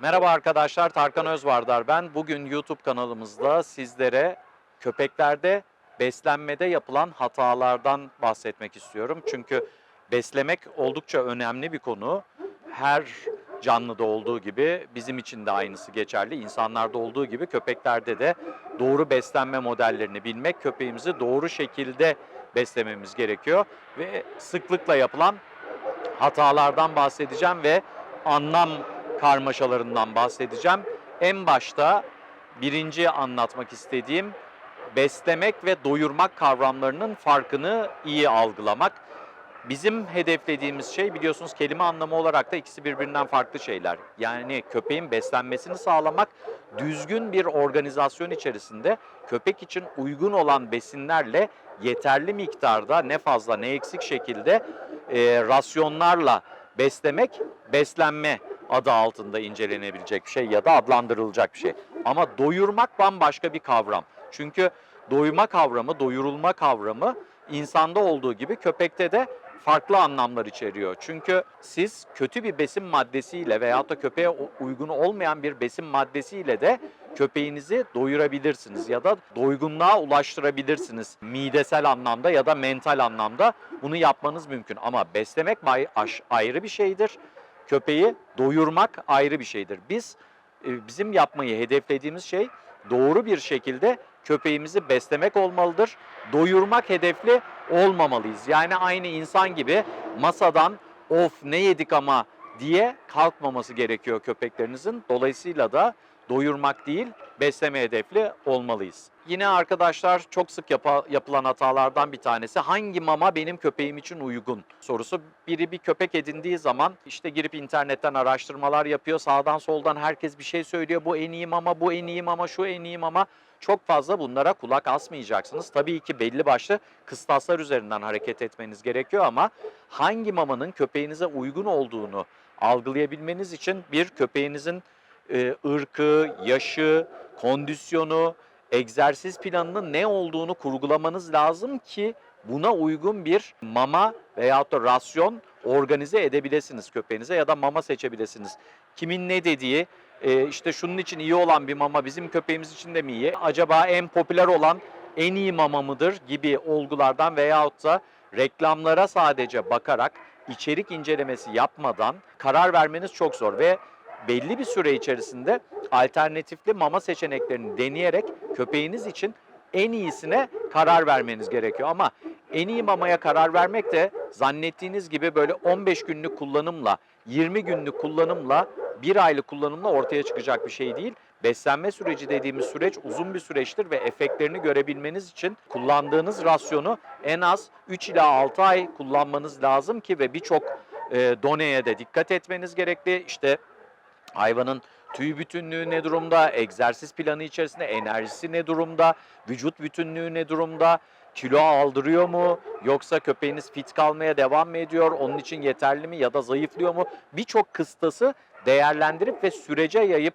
Merhaba arkadaşlar, Tarkan Özvardar ben. Bugün YouTube kanalımızda sizlere köpeklerde beslenmede yapılan hatalardan bahsetmek istiyorum. Çünkü beslemek oldukça önemli bir konu. Her canlıda olduğu gibi bizim için de aynısı geçerli. İnsanlarda olduğu gibi köpeklerde de doğru beslenme modellerini bilmek, köpeğimizi doğru şekilde beslememiz gerekiyor. Ve sıklıkla yapılan hatalardan bahsedeceğim ve anlam karmaşalarından bahsedeceğim. En başta birinci anlatmak istediğim beslemek ve doyurmak kavramlarının farkını iyi algılamak. Bizim hedeflediğimiz şey biliyorsunuz kelime anlamı olarak da ikisi birbirinden farklı şeyler. Yani köpeğin beslenmesini sağlamak, düzgün bir organizasyon içerisinde köpek için uygun olan besinlerle yeterli miktarda ne fazla ne eksik şekilde e, rasyonlarla beslemek, beslenme adı altında incelenebilecek bir şey ya da adlandırılacak bir şey. Ama doyurmak bambaşka bir kavram. Çünkü doyuma kavramı, doyurulma kavramı insanda olduğu gibi köpekte de farklı anlamlar içeriyor. Çünkü siz kötü bir besin maddesiyle veyahut da köpeğe uygun olmayan bir besin maddesiyle de köpeğinizi doyurabilirsiniz ya da doygunluğa ulaştırabilirsiniz. Midesel anlamda ya da mental anlamda bunu yapmanız mümkün. Ama beslemek ayrı bir şeydir. Köpeği doyurmak ayrı bir şeydir. Biz e, bizim yapmayı hedeflediğimiz şey doğru bir şekilde köpeğimizi beslemek olmalıdır. Doyurmak hedefli olmamalıyız. Yani aynı insan gibi masadan of ne yedik ama diye kalkmaması gerekiyor köpeklerinizin. Dolayısıyla da doyurmak değil besleme hedefli olmalıyız. Yine arkadaşlar çok sık yapa- yapılan hatalardan bir tanesi hangi mama benim köpeğim için uygun sorusu. Biri bir köpek edindiği zaman işte girip internetten araştırmalar yapıyor. Sağdan soldan herkes bir şey söylüyor. Bu en iyi mama, bu en iyi mama, şu en iyi mama. Çok fazla bunlara kulak asmayacaksınız. Tabii ki belli başlı kıstaslar üzerinden hareket etmeniz gerekiyor ama hangi mamanın köpeğinize uygun olduğunu algılayabilmeniz için bir köpeğinizin ırkı, yaşı, kondisyonu, egzersiz planının ne olduğunu kurgulamanız lazım ki buna uygun bir mama veyahut da rasyon organize edebilirsiniz köpeğinize ya da mama seçebilirsiniz. Kimin ne dediği, e, işte şunun için iyi olan bir mama bizim köpeğimiz için de mi iyi? Acaba en popüler olan en iyi mama mıdır gibi olgulardan veyahut da reklamlara sadece bakarak içerik incelemesi yapmadan karar vermeniz çok zor ve belli bir süre içerisinde alternatifli mama seçeneklerini deneyerek köpeğiniz için en iyisine karar vermeniz gerekiyor. Ama en iyi mamaya karar vermek de zannettiğiniz gibi böyle 15 günlük kullanımla, 20 günlük kullanımla, bir aylık kullanımla ortaya çıkacak bir şey değil. Beslenme süreci dediğimiz süreç uzun bir süreçtir ve efektlerini görebilmeniz için kullandığınız rasyonu en az 3 ila 6 ay kullanmanız lazım ki ve birçok e, doneye de dikkat etmeniz gerekli. İşte hayvanın tüy bütünlüğü ne durumda, egzersiz planı içerisinde enerjisi ne durumda, vücut bütünlüğü ne durumda, kilo aldırıyor mu? Yoksa köpeğiniz fit kalmaya devam mı ediyor, onun için yeterli mi ya da zayıflıyor mu? Birçok kıstası değerlendirip ve sürece yayıp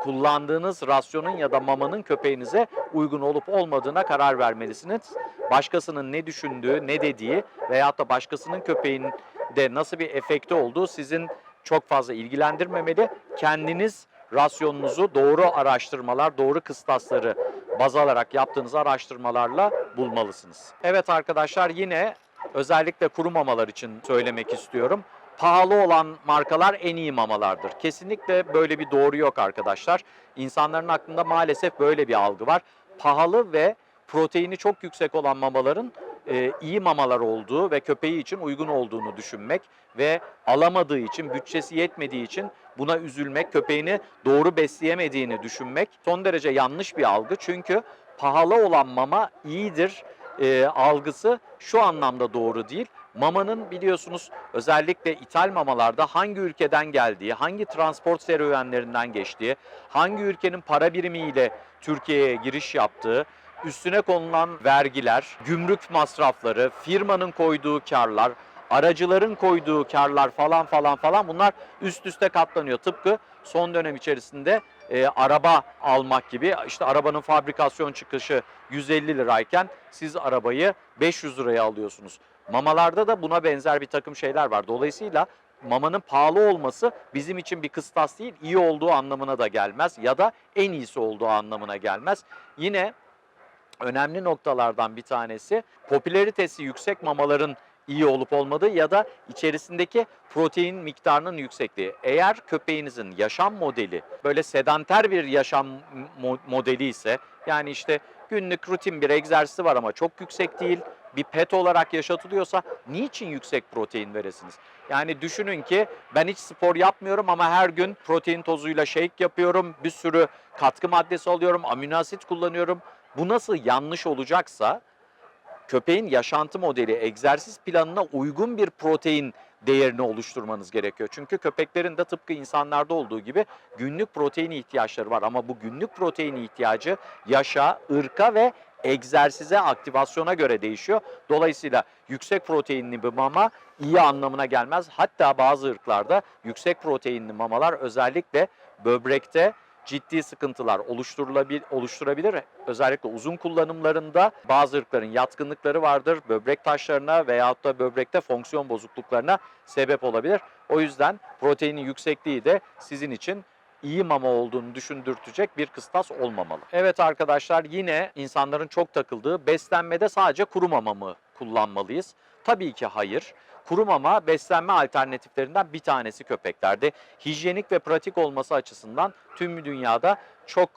kullandığınız rasyonun ya da mamanın köpeğinize uygun olup olmadığına karar vermelisiniz. Başkasının ne düşündüğü, ne dediği veyahut da başkasının köpeğinde nasıl bir efekti olduğu sizin çok fazla ilgilendirmemeli. Kendiniz rasyonunuzu doğru araştırmalar, doğru kıstasları baz alarak yaptığınız araştırmalarla bulmalısınız. Evet arkadaşlar yine özellikle kuru mamalar için söylemek istiyorum. Pahalı olan markalar en iyi mamalardır. Kesinlikle böyle bir doğru yok arkadaşlar. İnsanların aklında maalesef böyle bir algı var. Pahalı ve proteini çok yüksek olan mamaların e, iyi mamalar olduğu ve köpeği için uygun olduğunu düşünmek ve alamadığı için, bütçesi yetmediği için buna üzülmek, köpeğini doğru besleyemediğini düşünmek son derece yanlış bir algı. Çünkü pahalı olan mama iyidir e, algısı şu anlamda doğru değil. Mamanın biliyorsunuz özellikle ithal mamalarda hangi ülkeden geldiği, hangi transport serüvenlerinden geçtiği, hangi ülkenin para birimiyle Türkiye'ye giriş yaptığı, üstüne konulan vergiler, gümrük masrafları, firmanın koyduğu karlar, aracıların koyduğu karlar falan falan falan bunlar üst üste katlanıyor. Tıpkı son dönem içerisinde e, araba almak gibi işte arabanın fabrikasyon çıkışı 150 lirayken siz arabayı 500 liraya alıyorsunuz. Mamalarda da buna benzer bir takım şeyler var. Dolayısıyla mamanın pahalı olması bizim için bir kıstas değil, iyi olduğu anlamına da gelmez ya da en iyisi olduğu anlamına gelmez. Yine önemli noktalardan bir tanesi popülaritesi yüksek mamaların iyi olup olmadığı ya da içerisindeki protein miktarının yüksekliği. Eğer köpeğinizin yaşam modeli böyle sedanter bir yaşam mo- modeli ise yani işte günlük rutin bir egzersizi var ama çok yüksek değil bir pet olarak yaşatılıyorsa niçin yüksek protein veresiniz? Yani düşünün ki ben hiç spor yapmıyorum ama her gün protein tozuyla shake yapıyorum, bir sürü katkı maddesi alıyorum, amino asit kullanıyorum. Bu nasıl yanlış olacaksa köpeğin yaşantı modeli, egzersiz planına uygun bir protein değerini oluşturmanız gerekiyor. Çünkü köpeklerin de tıpkı insanlarda olduğu gibi günlük protein ihtiyaçları var. Ama bu günlük protein ihtiyacı yaşa, ırka ve egzersize, aktivasyona göre değişiyor. Dolayısıyla yüksek proteinli bir mama iyi anlamına gelmez. Hatta bazı ırklarda yüksek proteinli mamalar özellikle böbrekte ciddi sıkıntılar oluşturulabilir, oluşturabilir. Özellikle uzun kullanımlarında bazı ırkların yatkınlıkları vardır. Böbrek taşlarına veyahut da böbrekte fonksiyon bozukluklarına sebep olabilir. O yüzden proteinin yüksekliği de sizin için iyi mama olduğunu düşündürtecek bir kıstas olmamalı. Evet arkadaşlar yine insanların çok takıldığı beslenmede sadece kuru mama mı kullanmalıyız? Tabii ki hayır. Kuru mama beslenme alternatiflerinden bir tanesi köpeklerde. Hijyenik ve pratik olması açısından tüm dünyada çok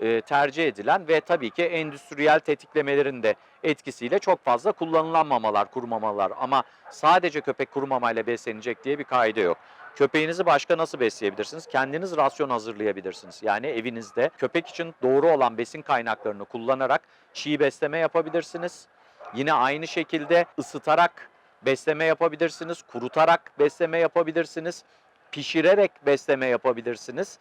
e, tercih edilen ve tabii ki endüstriyel tetiklemelerin de etkisiyle çok fazla kullanılan mamalar, kuru mamalar. Ama sadece köpek kuru mamayla beslenecek diye bir kaide yok. Köpeğinizi başka nasıl besleyebilirsiniz? Kendiniz rasyon hazırlayabilirsiniz. Yani evinizde köpek için doğru olan besin kaynaklarını kullanarak çiğ besleme yapabilirsiniz. Yine aynı şekilde ısıtarak besleme yapabilirsiniz, kurutarak besleme yapabilirsiniz, pişirerek besleme yapabilirsiniz.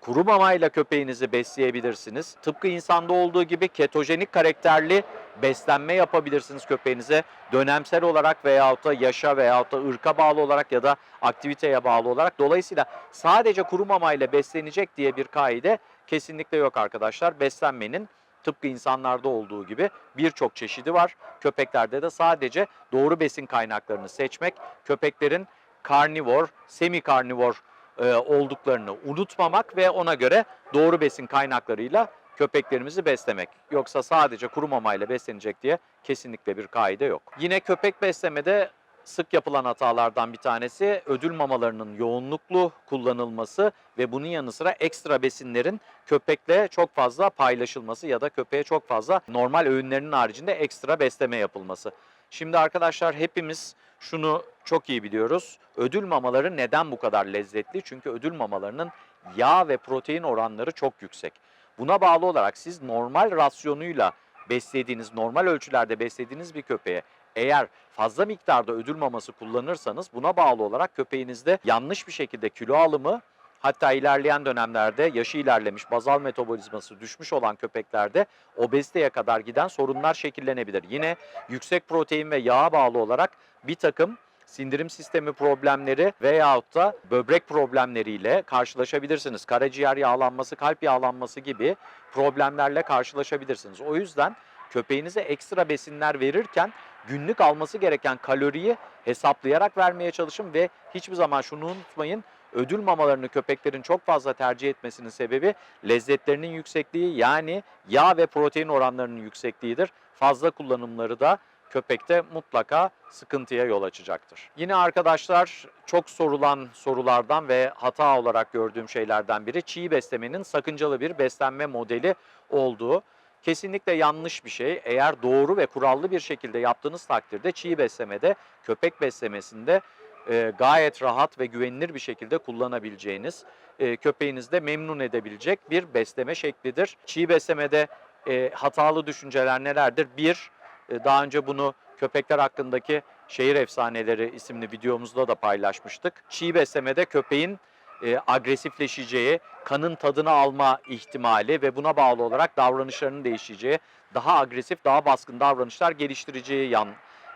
Kuru mamayla köpeğinizi besleyebilirsiniz. Tıpkı insanda olduğu gibi ketojenik karakterli beslenme yapabilirsiniz köpeğinize. Dönemsel olarak veyahut da yaşa veyahut da ırka bağlı olarak ya da aktiviteye bağlı olarak. Dolayısıyla sadece kuru mamayla beslenecek diye bir kaide kesinlikle yok arkadaşlar. Beslenmenin tıpkı insanlarda olduğu gibi birçok çeşidi var. Köpeklerde de sadece doğru besin kaynaklarını seçmek, köpeklerin karnivor, semi karnivor e, olduklarını unutmamak ve ona göre doğru besin kaynaklarıyla köpeklerimizi beslemek. Yoksa sadece kuru mamayla beslenecek diye kesinlikle bir kaide yok. Yine köpek beslemede sık yapılan hatalardan bir tanesi ödül mamalarının yoğunluklu kullanılması ve bunun yanı sıra ekstra besinlerin köpekle çok fazla paylaşılması ya da köpeğe çok fazla normal öğünlerinin haricinde ekstra besleme yapılması. Şimdi arkadaşlar hepimiz şunu çok iyi biliyoruz. Ödül mamaları neden bu kadar lezzetli? Çünkü ödül mamalarının yağ ve protein oranları çok yüksek. Buna bağlı olarak siz normal rasyonuyla beslediğiniz, normal ölçülerde beslediğiniz bir köpeğe eğer fazla miktarda ödül maması kullanırsanız buna bağlı olarak köpeğinizde yanlış bir şekilde kilo alımı hatta ilerleyen dönemlerde yaşı ilerlemiş bazal metabolizması düşmüş olan köpeklerde obeziteye kadar giden sorunlar şekillenebilir. Yine yüksek protein ve yağa bağlı olarak bir takım sindirim sistemi problemleri veyahut da böbrek problemleriyle karşılaşabilirsiniz. Karaciğer yağlanması, kalp yağlanması gibi problemlerle karşılaşabilirsiniz. O yüzden köpeğinize ekstra besinler verirken günlük alması gereken kaloriyi hesaplayarak vermeye çalışın ve hiçbir zaman şunu unutmayın. Ödül mamalarını köpeklerin çok fazla tercih etmesinin sebebi lezzetlerinin yüksekliği yani yağ ve protein oranlarının yüksekliğidir. Fazla kullanımları da köpekte mutlaka sıkıntıya yol açacaktır. Yine arkadaşlar çok sorulan sorulardan ve hata olarak gördüğüm şeylerden biri çiğ beslemenin sakıncalı bir beslenme modeli olduğu. Kesinlikle yanlış bir şey. Eğer doğru ve kurallı bir şekilde yaptığınız takdirde çiğ beslemede, köpek beslemesinde e, gayet rahat ve güvenilir bir şekilde kullanabileceğiniz, e, köpeğinizi memnun edebilecek bir besleme şeklidir. Çiğ beslemede e, hatalı düşünceler nelerdir? Bir, e, daha önce bunu köpekler hakkındaki şehir efsaneleri isimli videomuzda da paylaşmıştık. Çiğ beslemede köpeğin e, agresifleşeceği, kanın tadını alma ihtimali ve buna bağlı olarak davranışlarının değişeceği, daha agresif, daha baskın davranışlar geliştireceği yan,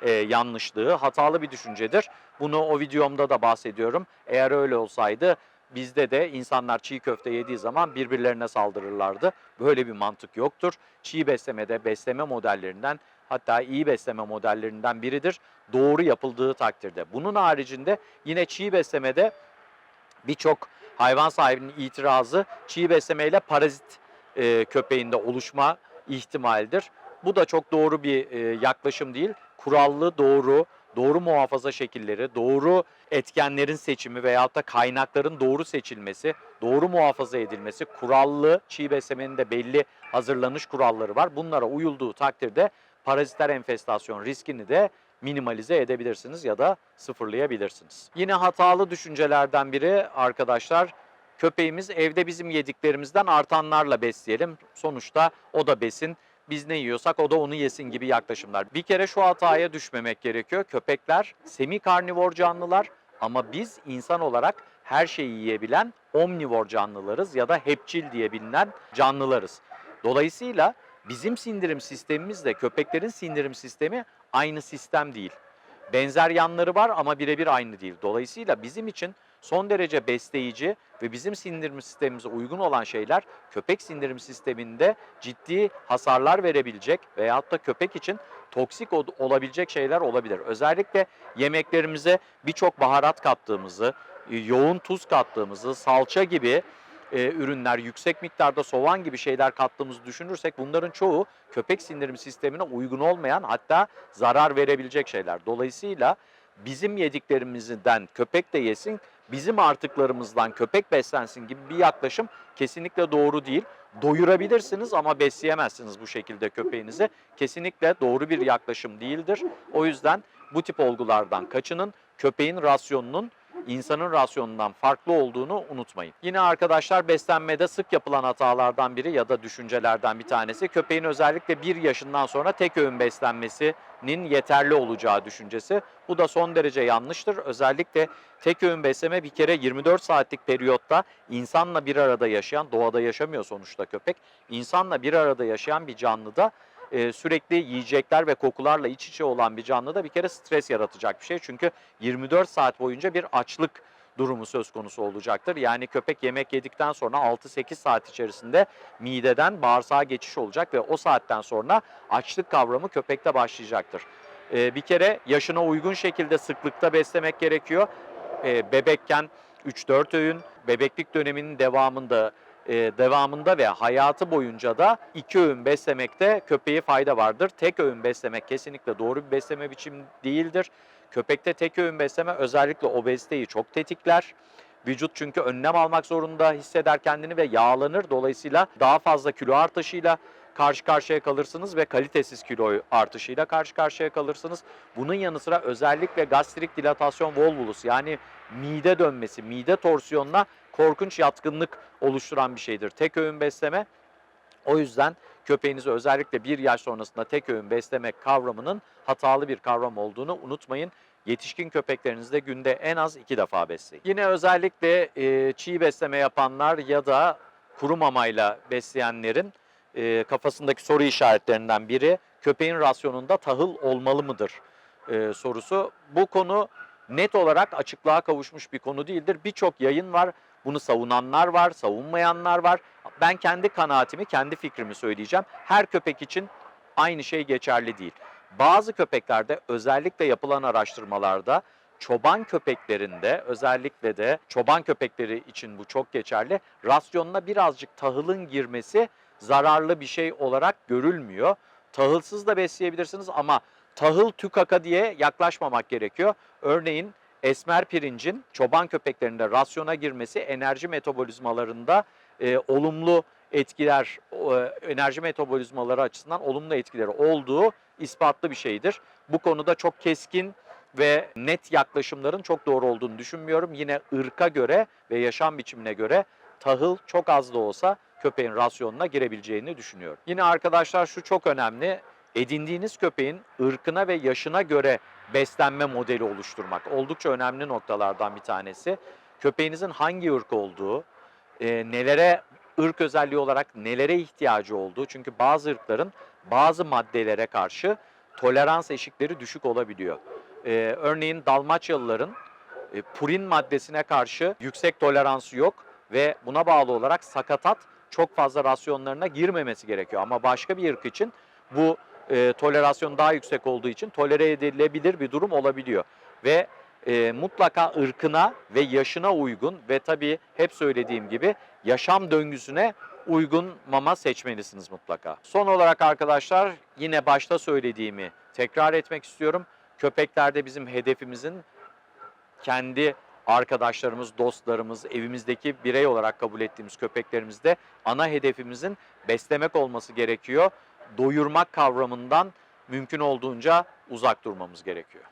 e, yanlışlığı, hatalı bir düşüncedir. Bunu o videomda da bahsediyorum. Eğer öyle olsaydı bizde de insanlar çiğ köfte yediği zaman birbirlerine saldırırlardı. Böyle bir mantık yoktur. Çiğ beslemede besleme modellerinden hatta iyi besleme modellerinden biridir. Doğru yapıldığı takdirde. Bunun haricinde yine çiğ beslemede birçok hayvan sahibinin itirazı çiğ beslemeyle parazit e, köpeğinde oluşma ihtimalidir. Bu da çok doğru bir e, yaklaşım değil. Kurallı, doğru, doğru muhafaza şekilleri, doğru etkenlerin seçimi veyahut da kaynakların doğru seçilmesi, doğru muhafaza edilmesi, kurallı çiğ beslemenin de belli hazırlanış kuralları var. Bunlara uyulduğu takdirde parazitler enfestasyon riskini de minimalize edebilirsiniz ya da sıfırlayabilirsiniz. Yine hatalı düşüncelerden biri arkadaşlar köpeğimiz evde bizim yediklerimizden artanlarla besleyelim. Sonuçta o da besin. Biz ne yiyorsak o da onu yesin gibi yaklaşımlar. Bir kere şu hataya düşmemek gerekiyor. Köpekler semi karnivor canlılar ama biz insan olarak her şeyi yiyebilen omnivor canlılarız ya da hepçil diye bilinen canlılarız. Dolayısıyla bizim sindirim sistemimizle köpeklerin sindirim sistemi aynı sistem değil. Benzer yanları var ama birebir aynı değil. Dolayısıyla bizim için son derece besleyici ve bizim sindirim sistemimize uygun olan şeyler köpek sindirim sisteminde ciddi hasarlar verebilecek veyahut da köpek için toksik ol- olabilecek şeyler olabilir. Özellikle yemeklerimize birçok baharat kattığımızı, e, yoğun tuz kattığımızı, salça gibi e, ürünler, yüksek miktarda soğan gibi şeyler kattığımızı düşünürsek bunların çoğu köpek sindirim sistemine uygun olmayan hatta zarar verebilecek şeyler. Dolayısıyla bizim yediklerimizden köpek de yesin, bizim artıklarımızdan köpek beslensin gibi bir yaklaşım kesinlikle doğru değil. Doyurabilirsiniz ama besleyemezsiniz bu şekilde köpeğinizi. Kesinlikle doğru bir yaklaşım değildir. O yüzden bu tip olgulardan kaçının. Köpeğin rasyonunun insanın rasyonundan farklı olduğunu unutmayın. Yine arkadaşlar beslenmede sık yapılan hatalardan biri ya da düşüncelerden bir tanesi köpeğin özellikle bir yaşından sonra tek öğün beslenmesinin yeterli olacağı düşüncesi. Bu da son derece yanlıştır. Özellikle tek öğün besleme bir kere 24 saatlik periyotta insanla bir arada yaşayan, doğada yaşamıyor sonuçta köpek, insanla bir arada yaşayan bir canlıda e, sürekli yiyecekler ve kokularla iç içe olan bir canlıda bir kere stres yaratacak bir şey. Çünkü 24 saat boyunca bir açlık durumu söz konusu olacaktır. Yani köpek yemek yedikten sonra 6-8 saat içerisinde mideden bağırsağa geçiş olacak ve o saatten sonra açlık kavramı köpekte başlayacaktır. E, bir kere yaşına uygun şekilde sıklıkta beslemek gerekiyor. E, bebekken 3-4 öğün, bebeklik döneminin devamında e, devamında ve hayatı boyunca da iki öğün beslemekte köpeğe fayda vardır. Tek öğün beslemek kesinlikle doğru bir besleme biçimi değildir. Köpekte tek öğün besleme özellikle obeziteyi çok tetikler. Vücut çünkü önlem almak zorunda hisseder kendini ve yağlanır. Dolayısıyla daha fazla kilo artışıyla karşı karşıya kalırsınız ve kalitesiz kilo artışıyla karşı karşıya kalırsınız. Bunun yanı sıra özellikle gastrik dilatasyon volvulus yani mide dönmesi, mide torsiyonuna korkunç yatkınlık oluşturan bir şeydir. Tek öğün besleme. O yüzden köpeğinizi özellikle bir yaş sonrasında tek öğün beslemek kavramının hatalı bir kavram olduğunu unutmayın. Yetişkin köpeklerinizde günde en az iki defa besleyin. Yine özellikle e, çiğ besleme yapanlar ya da kuru mamayla besleyenlerin e, kafasındaki soru işaretlerinden biri köpeğin rasyonunda tahıl olmalı mıdır e, sorusu. Bu konu net olarak açıklığa kavuşmuş bir konu değildir. Birçok yayın var. Bunu savunanlar var, savunmayanlar var. Ben kendi kanaatimi, kendi fikrimi söyleyeceğim. Her köpek için aynı şey geçerli değil. Bazı köpeklerde özellikle yapılan araştırmalarda çoban köpeklerinde özellikle de çoban köpekleri için bu çok geçerli. Rasyonuna birazcık tahılın girmesi zararlı bir şey olarak görülmüyor. Tahılsız da besleyebilirsiniz ama tahıl tükaka diye yaklaşmamak gerekiyor. Örneğin esmer pirincin çoban köpeklerinde rasyona girmesi enerji metabolizmalarında e, olumlu etkiler, e, enerji metabolizmaları açısından olumlu etkileri olduğu ispatlı bir şeydir. Bu konuda çok keskin ve net yaklaşımların çok doğru olduğunu düşünmüyorum. Yine ırka göre ve yaşam biçimine göre tahıl çok az da olsa köpeğin rasyonuna girebileceğini düşünüyorum. Yine arkadaşlar şu çok önemli. Edindiğiniz köpeğin ırkına ve yaşına göre beslenme modeli oluşturmak oldukça önemli noktalardan bir tanesi. Köpeğinizin hangi ırk olduğu, e, nelere ırk özelliği olarak nelere ihtiyacı olduğu. Çünkü bazı ırkların bazı maddelere karşı tolerans eşikleri düşük olabiliyor. E, örneğin Dalmaçyalıların e, purin maddesine karşı yüksek toleransı yok ve buna bağlı olarak sakatat çok fazla rasyonlarına girmemesi gerekiyor. Ama başka bir ırk için bu e, tolerasyonu daha yüksek olduğu için tolere edilebilir bir durum olabiliyor. Ve e, mutlaka ırkına ve yaşına uygun ve tabii hep söylediğim gibi yaşam döngüsüne uygun mama seçmelisiniz mutlaka. Son olarak arkadaşlar yine başta söylediğimi tekrar etmek istiyorum. Köpeklerde bizim hedefimizin kendi arkadaşlarımız, dostlarımız, evimizdeki birey olarak kabul ettiğimiz köpeklerimizde ana hedefimizin beslemek olması gerekiyor. Doyurmak kavramından mümkün olduğunca uzak durmamız gerekiyor.